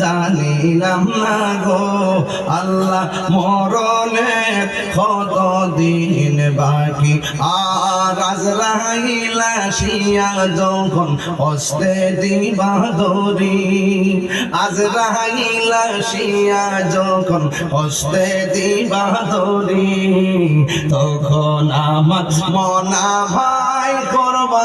জানিলাম না গো, আল্লাহ মরণের কত দিন বাকি। আর আজরাইলা শিয়া যখন হস্তে দিবা দরি আজরাইলা শিয়া যখন হস্তে দিবা দরি তখন আমার মনা ভাই করবা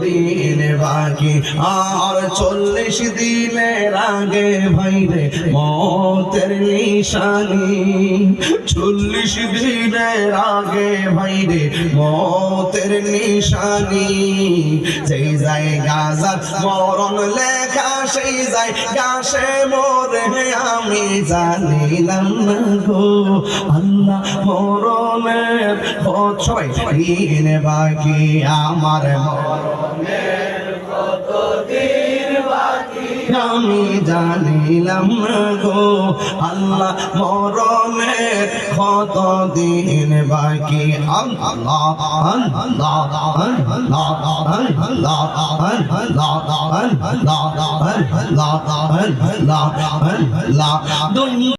দিন বাকি। আর চল্লিশ দিনের আগে ভাইরে মতের নিশানি। চল্লিশ দিনের আগে ভাইরে মতের নিশানি। সেই যায় গাজা মরণ লেখা সেই যাই গাছে মোরে আমি জানিলাম গো, আল্লাহ মরণের ছয় দিন বাকি, আমার মরণের কত দিন আমি জানিলাম গো আল্লাহ মরণের কত দিন বাকি আল্লাহ আল্লাহ